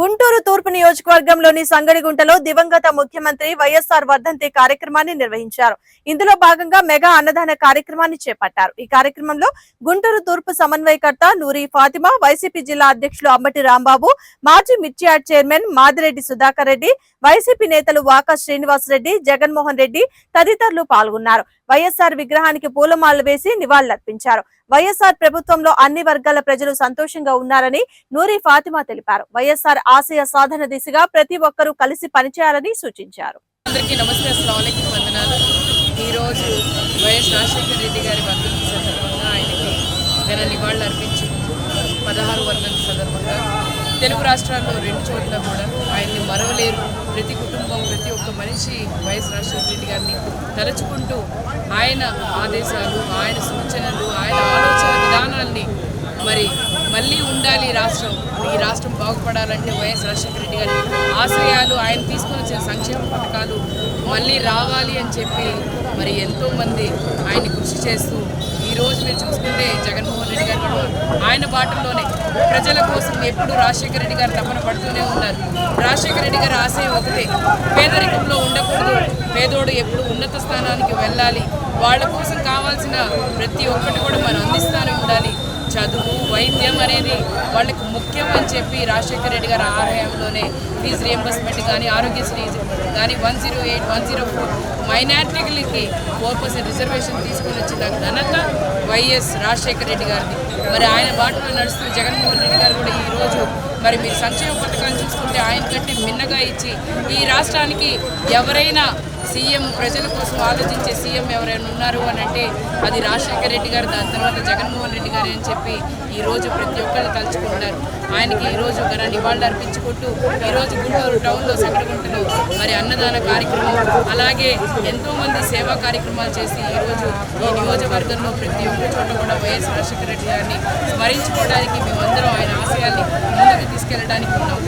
గుంటూరు తూర్పు నియోజకవర్గంలోని సంగడిగుంటలో దివంగత ముఖ్యమంత్రి వైఎస్ఆర్ వర్ధంతి కార్యక్రమాన్ని నిర్వహించారు. ఇందులో భాగంగా మెగా అన్నదాన కార్యక్రమాన్ని చేపట్టారు. ఈ కార్యక్రమంలో గుంటూరు తూర్పు సమన్వయకర్త నూరి ఫాతిమా వైసీపీ జిల్లా అధ్యక్షులు అంబటి రాంబాబు మాజీ మిర్చియాడ్ చైర్మన్ మాదిరెడ్డి సుధాకర్ రెడ్డి వైసీపీ నేతలు వాకా శ్రీనివాస్ రెడ్డి జగన్మోహన్ రెడ్డి తదితరులు పాల్గొన్నారు. వైఎస్ఆర్ విగ్రహానికి పూలమాలలు వేసి నివాళులర్పించారు. వైఎస్ఆర్ ప్రభుత్వంలో అన్ని వర్గాల ప్రజలు సంతోషంగా ఉన్నారని నూరి ఫాతిమా తెలిపారు. వైఎస్ఆర్ ఆశయ సాధన దిశగా ప్రతి ఒక్కరూ కలిసి పనిచేయాలని సూచించారు. అందరికీ నమస్తే అస్సలం వందనాలు. ఈరోజు వైఎస్ రాజశేఖర రెడ్డి గారి వర్ధంతి సందర్భంగా ఆయనకి ఘన నివాళులు అర్పించి పదహారు వర్ధంతి సందర్భంగా తెలుగు రాష్ట్రాల్లో రెండు చోట్ల కూడా ఆయన్ని మరవలేరు. ప్రతి కుటుంబం ప్రతి ఒక్క మనిషి వైఎస్ రాజశేఖర రెడ్డి గారిని తలుచుకుంటూ ఆయన ఆదేశాలు ఆయన సూచనలు ఆయన ఆలోచన విధానాల్ని మరి మళ్ళీ ఉండాలి రాష్ట్రం. ఈ రాష్ట్రం బాగుపడాలంటే వైఎస్ రాజశేఖర రెడ్డి గారి ఆశయాలు ఆయన తీసుకొని వచ్చిన సంక్షేమ పథకాలు మళ్ళీ రావాలి అని చెప్పి మరి ఎంతోమంది ఆయన్ని కృషి చేస్తూ ఈ మీరు చూసుకుంటే జగన్మోహన్ రెడ్డి గారు కూడా ఆయన బాటల్లోనే ప్రజల కోసం ఎప్పుడు రాజశేఖర రెడ్డి గారు తపన పడుతూనే ఉన్నారు. రాజశేఖర రెడ్డి గారు ఆశయం ఒకటే పేదరికంలో ఉండకూడదు. పేదోడు ఎప్పుడు ఉన్నత స్థానానికి వెళ్ళాలి. వాళ్ళ కోసం కావాల్సిన ప్రతి ఒక్కటి కూడా మనం అందిస్తూనే ఉండాలి. చదువు వైద్యం అనేది వాళ్ళకి ముఖ్యం అని చెప్పి రాజశేఖర రెడ్డి గారి ఆలయంలోనే ఫీజు రియంబర్స్మెంట్ కానీ ఆరోగ్యశ్రీ కానీ one zero eight one zero four మైనార్టీలకి four percent reservation తీసుకుని వచ్చిన ఘనత వైఎస్ రాజశేఖర రెడ్డి గారిది. మరి ఆయన బాటలో నడుస్తూ జగన్మోహన్ రెడ్డి గారు కూడా ఈరోజు మరి మీరు సంక్షేమ పథకాన్ని చూసుకుంటే ఆయన కంటే మిన్నగా ఇచ్చి ఈ రాష్ట్రానికి ఎవరైనా సీఎం ప్రజల కోసం ఆలోచించే సీఎం ఎవరైనా ఉన్నారు అని అంటే అది రాజశేఖర రెడ్డి గారు దాని తర్వాత జగన్మోహన్ రెడ్డి గారు అని చెప్పి ఈరోజు ప్రతి ఒక్కరు తలుచుకుంటున్నారు. ఆయనకి ఈరోజు ఘన నివాళులు అర్పించుకుంటూ ఈరోజు గుంటూరు టౌన్లో సగడగుంటలో మరి అన్నదాన కార్యక్రమం అలాగే ఎంతోమంది సేవా కార్యక్రమాలు చేసి ఈరోజు ఈ నియోజకవర్గంలో ప్రతి ఒక్క చోట కూడా వైఎస్ రాజశేఖర రెడ్డి గారిని స్మరించుకోవడానికి మేమందరం ఆయన ఆశయాల్ని ముందుకు తీసుకెళ్ళడానికి ఉన్నాం.